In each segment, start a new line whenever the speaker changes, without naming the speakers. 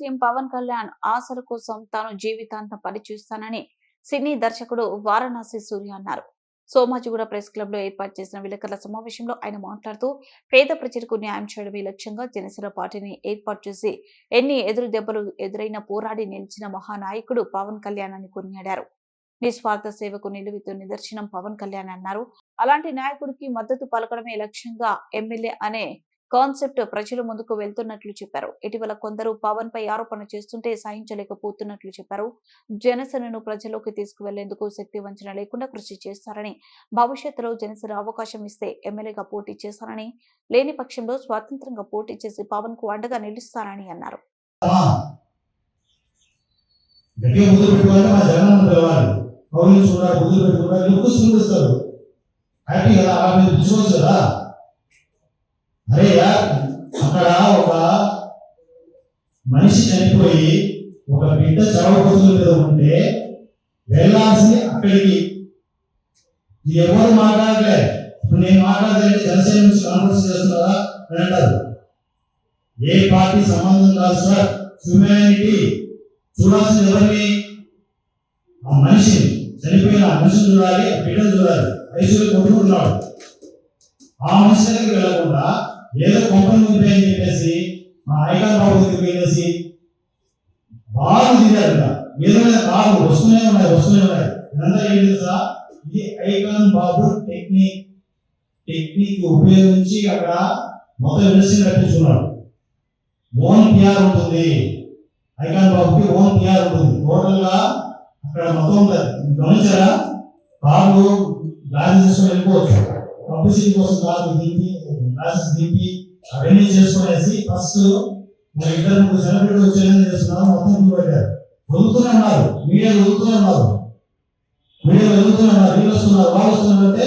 CM Pawan Kalyan ఆశల కోసం తాను జీవితాంతం పనిచేస్తానని సినీ దర్శకుడు వారణాసి సూర్య అన్నారు. సోమాజిగూడ ప్రెస్ క్లబ్లో ఏర్పాటు చేసిన విలేకరుల సమావేశంలో ఆయన మాట్లాడుతూ పేద ప్రజలకు న్యాయం చేయడమే లక్ష్యంగా జనసేన పార్టీని ఏర్పాటు చేసి ఎన్ని ఎదురు దెబ్బలు ఎదురైన పోరాడి నిలిచిన మహానాయకుడు పవన్ కళ్యాణ్ అని కొనియాడారు. నిస్వార్థ సేవకు నిలువితో నిదర్శనం పవన్ కళ్యాణ్ అన్నారు. అలాంటి నాయకుడికి మద్దతు పలకడమే లక్ష్యంగా ఎమ్మెల్యే అనే కాన్సెప్ట్ ప్రజల ముందుకు వెళ్తున్నట్లు చెప్పారు. ఇటీవల కొందరు పవన్ పై ఆరోపణ చేస్తుంటే సహించలేకపోతున్నట్లు చెప్పారు. జనసేనను ప్రజల్లోకి తీసుకువెళ్ళేందుకు శక్తి వంచన లేకుండా కృషి చేస్తారని భవిష్యత్తులో జనసేన అవకాశం ఇస్తే ఎమ్మెల్యేగా పోటీ చేస్తారని లేని పక్షంలో స్వాతంత్రంగా పోటీ చేసి పవన్కు అండగా నిలుస్తారని అన్నారు.
గట్టిగా ముందు పెట్టుకోవాలి మా జగన్ పిలవాలి. పౌరులు చూడాలి ముందు పెట్టుకోవాలి లుక్కు స్పందిస్తారు హ్యాపీ కదా అలా మీరు పిలుచుకోవచ్చు కదా అరే అక్కడ ఒక మనిషి చనిపోయి ఒక బిడ్డ చవబోతుల మీద ఉంటే వెళ్ళాల్సింది అక్కడికి. ఇది ఎవరు మాట్లాడలే? ఇప్పుడు నేను మాట్లాడలేదు జనసేన నుంచి కాన్ఫరెన్స్ చేస్తున్నారా అని అంటారు. ఏ పార్టీ సంబంధం కాదు సార్. హ్యూమానిటీ చూడాల్సింది ఎవరిని? ఆ మనిషిని. చనిపోయిన ఆ మనిషిని చూడాలి ఆ బిడ్డను చూడాలి. ఐశ్వర్య కొట్టుకుంటున్నాడు ఆ మనిషి దగ్గరికి వెళ్ళకుండా ఏదో కొంపలు ఉందిపోయి అని చెప్పేసి మా ఐకాన్ బాబు దగ్గరికి వెళ్ళేసి బాగా తిరిగారు ఏదైనా బాబు వస్తూనే ఉన్నాయి వస్తూనే ఉన్నాయి. ఇదంతా ఏం తెలుసా? ఇది ఐకాన్ బాబు టెక్నిక్. టెక్నిక్ ఉపయోగించి అక్కడ మొత్తం ఇండస్ట్రీ కట్టించుకున్నాడు ఓన్ పిఆర్ ఉంటుంది. ఐకాన్ బాబుకి ఓన్ పిఆర్ ఉంటుంది. టోటల్గా అక్కడ మొత్తం ఉంటుంది గమనించారా? బాబు గ్లాసెస్ చేసుకుని వెళ్ళిపోవచ్చు. పబ్లిసిటీ కోసం కాదు దీనికి క్లాసెస్ దింపి అవన్నీ చేసుకునేసి ఫస్ట్ మా ఇద్దరు ముగ్గురు సెలబ్రిటీ వచ్చేదని చేస్తున్నారు మొత్తం పెట్టారు. వదులుతున్నారు ఉన్నారు మీడియా వదులుతూనే ఉన్నారు మీడియా వదులుతూనే వీళ్ళు వస్తున్నారు వాళ్ళు వస్తున్నారు అంటే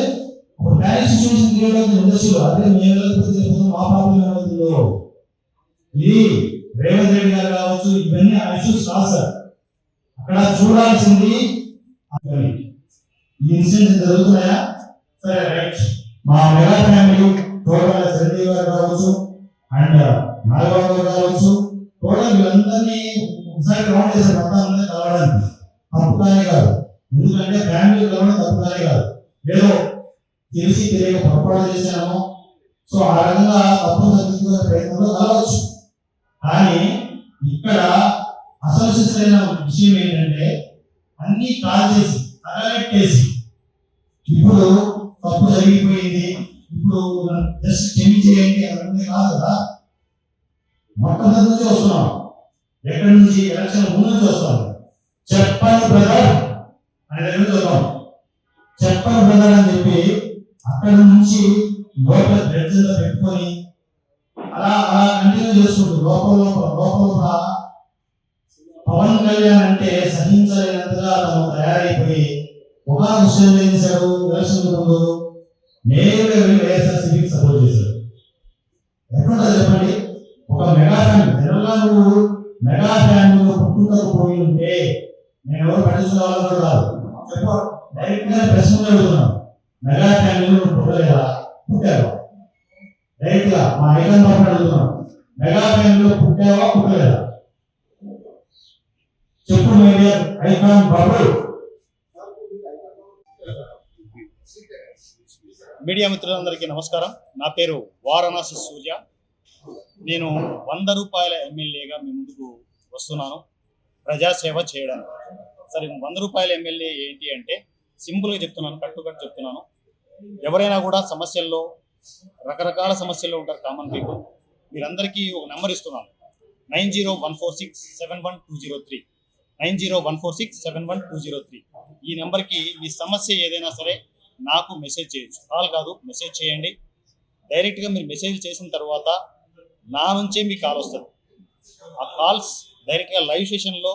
ఒక ప్యానిక్ సిచ్యువేషన్ క్రియేట్ అవుతుంది ఇండస్ట్రీలో అదే మేము వెళ్ళకపోతే మా ప్రాబ్లం ఏమవుతుందో ఇది రేవంత్ రెడ్డి గారు కావచ్చు ఇవన్నీ ఆ ఇష్యూస్ కాదు సార్. అక్కడ చూడాల్సింది ఈ ఇన్సిడెంట్స్ జరుగుతున్నాయా? సరే రైట్. మా మెగా ఫ్యామిలీ టోటల్ చిరంజీవి గారు కావచ్చు అండ్ నాగబాబు గారు కావచ్చు టోటల్ వీళ్ళందరినీ ఒకసారి రౌండ్ చేశారు మొత్తం అందరినీ కలవడానికి తప్పు కానీ కాదు. ఎందుకంటే ఫ్యామిలీ కలవడం తప్పు కానీ కాదు. ఏదో తెలిసి తెలియక పొరపాటు చేశాము సో ఆ రకంగా తప్పు తగ్గించుకునే ప్రయత్నంలో కలవచ్చు. కానీ ఇక్కడ అసోసియేషన్ అయిన విషయం ఏంటంటే అన్ని కాల్ చేసి తగలెట్టేసి ఇప్పుడు తప్పు జరిగిపోయింది. ఇప్పుడు జస్ట్ క్షమించేయండి అవన్నీ కాదు కదా? మొట్టమొదటి నుంచి వస్తున్నాం ఎక్కడి నుంచి ఎలక్షన్ ముందు నుంచి వస్తాం చెప్పండి బ్రదర్ అని దగ్గర నుంచి చెప్పండి బ్రదర్ అని చెప్పి అక్కడ నుంచి లోపల బ్లడ్ పెట్టుకొని అలా అలా కంటిన్యూ చేసుకుంటూ లోపల లోపల లోపల లోపల పవన్ కళ్యాణ్ అంటే సహించలేనంతగా తను తయారైపోయి ఒక విషయం ఏం చేశాడు? ఎలక్షన్ ముందు నేరుగా వెళ్ళి వైఎస్ఆర్సీపీకి సపోర్ట్ చేశాడు ఎక్కడ చెప్పండి? ఒక మెగా ఫ్యాన్ తెలంగాణ నువ్వు మెగా ఫ్యాన్ నువ్వు పుట్టుకకు పోయి ఉంటే నేను ఎవరు పట్టించుకోవాలని కాదు. చెప్పు డైరెక్ట్గా ప్రశ్న అడుగుతున్నాను మెగా ఫ్యాన్ నువ్వు పుట్టలేదా పుట్టావా డైరెక్ట్గా మా ఐకాన్ బాబు అడుగుతున్నాం మెగా ఫ్యాన్లో పుట్టావా పుట్టలేదా చెప్పు మీడియా ఐకాన్ బాబు
మీడియా మిత్రులందరికీ నమస్కారం. నా పేరు వారణాసి సూర్య. నేను వంద రూపాయల ఎమ్మెల్యేగా మీ ముందుకు వస్తున్నాను. ప్రజాసేవ చేయడానికి. సరే వంద రూపాయల ఎమ్మెల్యే ఏంటి అంటే సింపుల్గా చెప్తున్నాను కట్టుకట్టు చెప్తున్నాను. ఎవరైనా కూడా సమస్యల్లో రకరకాల సమస్యల్లో ఉంటారు కామన్ పీపుల్. మీరందరికీ ఒక నెంబర్ ఇస్తున్నాను. Nine zero one four six seven one two zero three. Nine zero one four six seven one two zero three. ఈ నెంబర్కి మీ సమస్య ఏదైనా సరే నాకు మెసేజ్ చేయొచ్చు. కాల్ కాదు మెసేజ్ చేయండి. డైరెక్ట్గా మీరు మెసేజ్ చేసిన తర్వాత నా నుంచే మీకు కాల్ వస్తుంది. ఆ కాల్స్ డైరెక్ట్గా లైవ్ సెషన్లో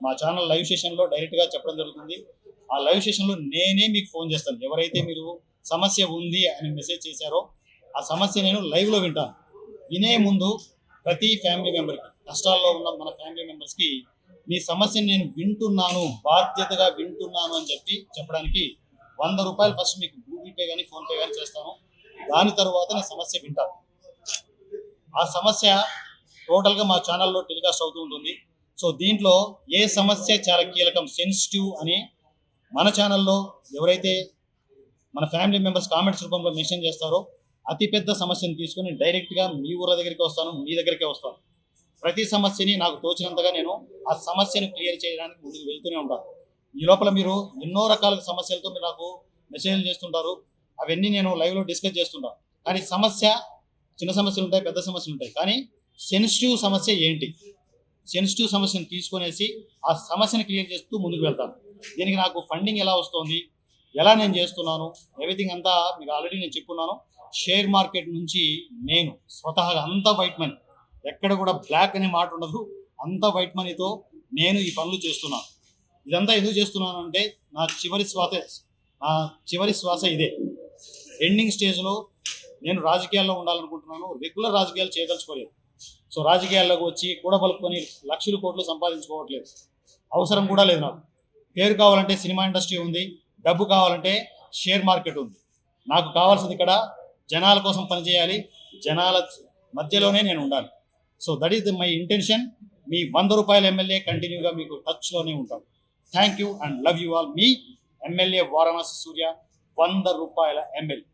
మా ఛానల్ లైవ్ సెషన్లో డైరెక్ట్గా చెప్పడం జరుగుతుంది. ఆ లైవ్ సెషన్లో నేనే మీకు ఫోన్ చేస్తాను. ఎవరైతే మీరు సమస్య ఉంది అని మెసేజ్ చేశారో ఆ సమస్య నేను లైవ్లో వింటాను. వినే ముందు ప్రతి ఫ్యామిలీ మెంబర్కి కష్టాల్లో ఉన్న మన ఫ్యామిలీ మెంబర్స్కి మీ సమస్యను నేను వింటున్నాను బాధ్యతగా వింటున్నాను అని చెప్పి చెప్పడానికి వంద రూపాయలు ఫస్ట్ మీకు గూగుల్ పే కానీ ఫోన్పే కానీ చేస్తాను. దాని తర్వాత నా సమస్య వింటాను. ఆ సమస్య
టోటల్గా మా ఛానల్లో టెలికాస్ట్ అవుతూ ఉంటుంది. సో దీంట్లో ఏ సమస్య చాలా కీలకం సెన్సిటివ్ అని మన ఛానల్లో ఎవరైతే మన ఫ్యామిలీ మెంబర్స్ కామెంట్స్ రూపంలో మెన్షన్ చేస్తారో అతిపెద్ద సమస్యను తీసుకొని డైరెక్ట్గా మీ ఊర్ల దగ్గరికి వస్తాను మీ దగ్గరికే వస్తాను. ప్రతి సమస్యని నాకు తోచినంతగా నేను ఆ సమస్యను క్లియర్ చేయడానికి ముందుకు వెళ్తూనే ఉంటాను. ఈ లోపల మీరు ఎన్నో రకాల సమస్యలతో మీరు నాకు మెసేజ్లు చేస్తుంటారు. అవన్నీ నేను లైవ్లో డిస్కస్ చేస్తుంటాను. కానీ సమస్య చిన్న సమస్యలు ఉంటాయి పెద్ద సమస్యలు ఉంటాయి. కానీ సెన్సిటివ్ సమస్య ఏంటి? సెన్సిటివ్ సమస్యను తీసుకునేసి ఆ సమస్యను క్లియర్ చేస్తూ ముందుకు వెళ్తాను. దీనికి నాకు ఫండింగ్ ఎలా వస్తుంది? ఎలా నేను చేస్తున్నాను? ఎవ్రీథింగ్ అంతా మీకు ఆల్రెడీ నేను చెప్పున్నాను. షేర్ మార్కెట్ నుంచి నేను స్వతహాగా అంతా వైట్ మనీ ఎక్కడ కూడా బ్లాక్ అనే మాట ఉండదు. అంత వైట్ మనీతో నేను ఈ పనులు చేస్తున్నాను. ఇదంతా ఎందుకు చేస్తున్నాను అంటే నా చివరి శ్వాస నా చివరి శ్వాస ఇదే. ఎండింగ్ స్టేజ్లో నేను రాజకీయాల్లో ఉండాలనుకుంటున్నాను రెగ్యులర్ రాజకీయాలు చేయదలుచుకోలేదు. సో రాజకీయాల్లోకి వచ్చి కూడబలుపుకొని లక్షలు కోట్లు సంపాదించుకోవట్లేదు. అవసరం కూడా లేదు నాకు. పేరు కావాలంటే సినిమా ఇండస్ట్రీ ఉంది డబ్బు కావాలంటే షేర్ మార్కెట్ ఉంది. నాకు కావాల్సింది ఇక్కడ జనాల కోసం పనిచేయాలి జనాల మధ్యలోనే నేను ఉండాలి. So that is my intention మీ వంద రూపాయల ఎమ్మెల్యే కంటిన్యూగా మీకు టచ్లోనే ఉంటాను. Thank you and love you all me MLA Varanasi Surya వంద రూపాయల ఎమ్మెల్యే